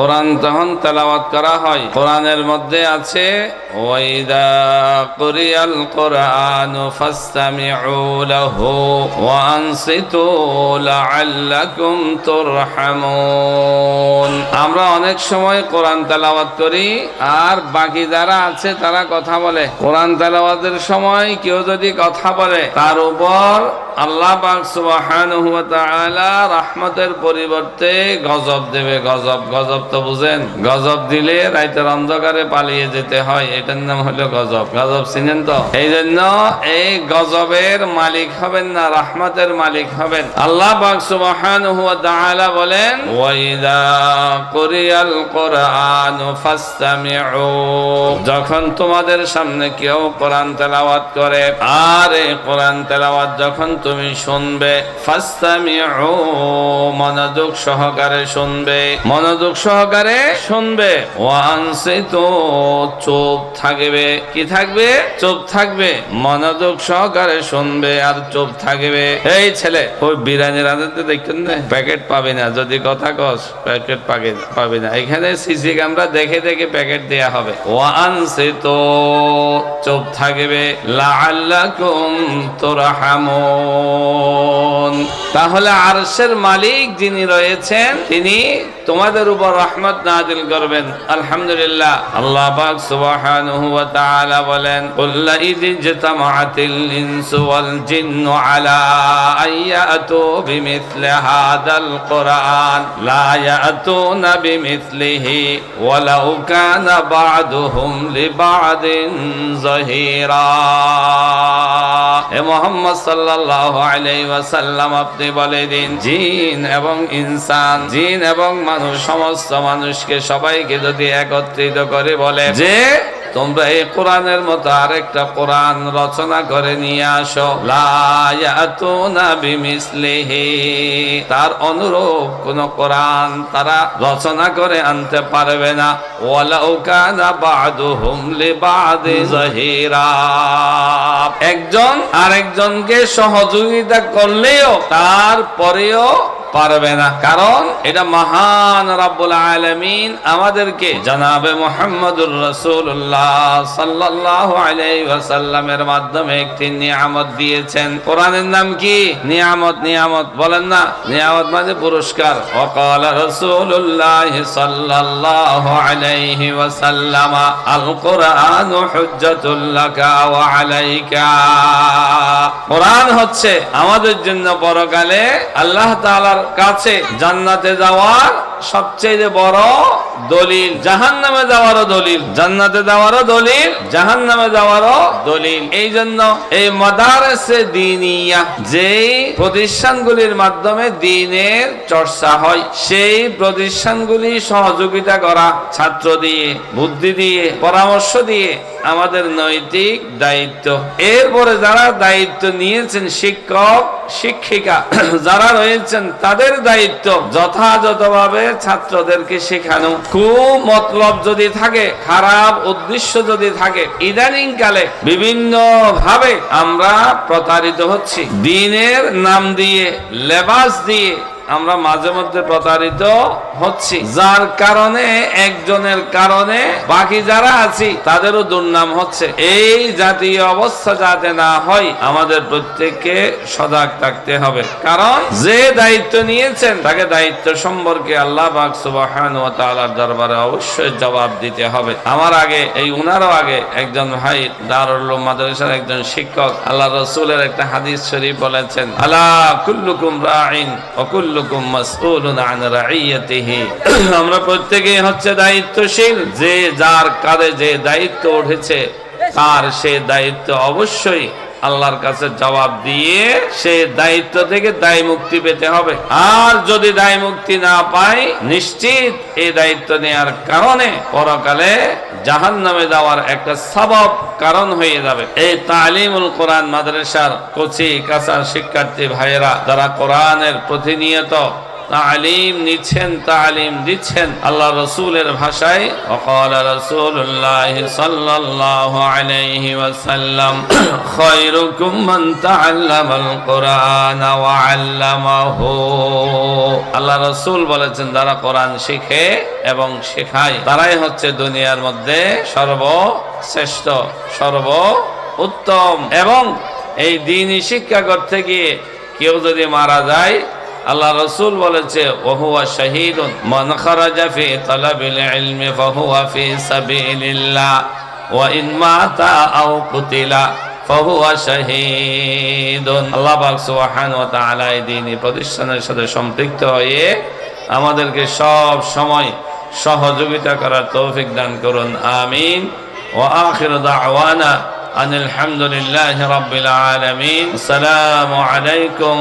কোরআন তখন তেলাওয়াত করা হয়। কোরআনের মধ্যে আছে কোরআন আমরা অনেক সময় কোরআন তেলাওয়াত করি, আর বাকি যারা আছে তারা কথা বলে। কোরআন তেলাওয়াতের সময় কেউ যদি কথা বলে, তার উপর আল্লাহ রাহমতের পরিবর্তে গজব দেবে, গজব গজব তো বুঝেন। গজব দিলে রাইতের অন্ধকারে পালিয়ে যেতে হয়, এটার নাম হলো গজব। গজব চিনেন তো? এই জন্য এই গজবের মালিক হবেন না, রাহমতের মালিক হবেন। আল্লাহ পাক সুবহানাহু ওয়া তাআলা বলেন ওয়াইদা কুরিয়াল কোরআন ফাসতামিউ। যখন তোমাদের সামনে কেউ কোরআন তেলাওয়াত করে, আর এই কোরআন তেলাওয়াত যখন তুমি শুনবে। মনোযোগ সহকারে শুনবে। মনোযোগ সহকারে শুনবে। ওয়ানসিতু চুপ থাকবে। কি থাকবে? চুপ থাকবে। মনোযোগ সহকারে শুনবে আর চুপ থাকবে। এই ছেলে ওই বিরিয়ানি রাঁধতে দেখতেন না? প্যাকেট পাবি না যদি কথা কস প্যাকেট পাবে পাবি না। এখানে সিসি ক্যামেরা দেখে দেখে প্যাকেট দেয়া হবে। ওয়ানসিতু চুপ থাকবে। লাআল্লাকুম তুরহামুন। তাহলে আরশের মালিক যিনি রয়েছেন, তিনি তোমাদের উপর রহমত নাজিল করবেন। আলহামদুলিল্লাহ। আল্লাহ পাক সুবহানাহু ওয়া তাআলা বলেন কুল্লা ইয জাতামাআতিল ইনসু ওয়াল জিন্নু আলা আইয়াতু বিমিথলি হাদাল কুরআন লা ইয়াতুনা বিমিথলিহি ওয়ালাউ কানা বা'দুহুম লিবা'দিন যাহিরা। হে মোহাম্মদ সাল্লাল্লাহু আলাইহি ওয়াসাল্লাম, আপনি বলে দিন, জিন এবং ইনসান, জিন এবং মানুষ, সমস্ত মানুষকে সবাইকে যদি একত্রিত করে বলে, যে তোমরা এই কোরআনের মতো আরেকটা কোরআন রচনা করে নিয়ে আসো। বিমিসলিহি। তার অনুরূপ কোন কোরআন তারা রচনা করে আনতে পারবে না। একজন আরেকজনকে সহযোগিতা করলেও তারপরেও পারবে না। কারণ এটা মহান রাব্বুল আলামিন আমাদেরকে জানাবে মুহাম্মদুর রাসূলুল্লাহ সাল্লাল্লাহু আলাইহি ওয়াসাল্লামের মাধ্যমে একটি নিয়ামত দিয়েছেন। কোরআনের নাম কি? নিয়ামত নিয়ামত, বলেন না। নিয়ামত মানে পুরস্কার। রাসূলুল্লাহ সাল্লাল্লাহু আলাইহি ওয়াসাল্লাম আল কোরআন হুজ্জাতুল লাকা ওয়া আলাইকা। কোরআন হচ্ছে আমাদের জন্য পরকালে আল্লাহ তাআলার কাছে জান্নাতে যাওয়ার সবচেয়ে বড় দলিল। জাহান নামে যাওয়ারও দলিল, জান্নাতে যাওয়ারও দলিল জাহান নামে যাওয়ারও দলিল। এই জন্য এই মাদারসে দিনিয়া, যেই প্রতিষ্ঠানগুলির মাধ্যমে দিনের চর্চা হয়, সেই প্রতিষ্ঠানগুলি সহযোগিতা করা, ছাত্র দিয়ে, বুদ্ধি দিয়ে, পরামর্শ দিয়ে আমাদের নৈতিক দায়িত্ব। এরপরে যারা দায়িত্ব নিয়েছেন শিক্ষক, শিক্ষিকা, যারা রয়েছেন, তাদের দায়িত্ব যথাযথভাবে ছাত্রদেরকে শেখানো। খুব মতলব যদি থাকে, খারাপ উদ্দেশ্য যদি থাকে ইদানিং কালে বিভিন্ন ভাবে আমরা প্রতারিত হচ্ছি। দিনের নাম দিয়ে, লেবাস দিয়ে আমরা মাঝে মধ্যে প্রতারিত হচ্ছি। যার কারণে, একজনের কারণে বাকি যারা আছি, তাদেরও দুর্নাম হচ্ছে। এই জাতীয় অবস্থা যাতে না হয়, আমাদের প্রত্যেককে সজাগ থাকতে হবে। কারণ, যে দায়িত্ব নিয়েছেন, তাকে দায়িত্ব সম্পর্কে আল্লাহ তাআলার দরবারে অবশ্যই জবাব দিতে হবে। আমার আগে, এই উনারও আগে একজন ভাই, দারুল মাদ্রাসার একজন শিক্ষক, আল্লাহ রসুলের একটা হাদিস শরীফ বলেছেন আল্লাহ কুল্লুকুম রাইন ওয়া আমরা প্রত্যেকেই হচ্ছে দায়িত্বশীল। যে যার কাঁধে যে দায়িত্ব উঠেছে তার সে দায়িত্ব অবশ্যই আল্লাহর কাছে জবাব দিয়ে সে দায়িত্ব থেকে দায় মুক্তি পেতে হবে। আর যদি দায় মুক্তি না পায়, নিশ্চিত এই দায়িত্ব নেওয়ার কারণে পরকালে জাহান নামে যাওয়ার একটা সবব কারণ হয়ে যাবে। এই তালিমুল কোরআন মাদ্রাসার কচি কাঁচার শিক্ষার্থী ভাইয়েরা, যারা কোরআনের প্রতিনিয়ত তালিম নিচ্ছেন, তালিম দিচ্ছেন আল্লাহ রসুলের ভাষায়। অকাল রসুল্লাহ সাল্লাহ আলাইহি ওয়াসাল্লাম, খয়রুকুম মান তাআল্লামাল কোরআন আল্লাহ রসুল বলেছেন কোরআন এবং শেখায়, তারাই হচ্ছে দুনিয়ার মধ্যে সর্বশ্রেষ্ঠ সর্ব উত্তম এবং এই দিনই শিক্ষা করতে গিয়ে কেউ যদি মারা যায় আল্লাহ রসুল বলেছে, ওহুয়া শহীদুন মান খারাজা ফি তালাবিল ইলমি ফাহুয়া ফি সাবিলিল্লাহ। ওয়া ইন মাতা আও কুতিলা ফাহুয়া শহীদুন। আল্লাহ পাক সুবহানাহু ওয়া তাআলা এই দ্বীনি প্রতিষ্ঠানের সাথে সম্পৃক্ত হয়ে আমাদেরকে সব সময় সহযোগিতা করার তৌফিক দান করুন। আমিন। ওয়া আখির দাওয়ানা আনিল হামদুলিল্লাহি রাব্বিল আলামিন। আসসালামু আলাইকুম।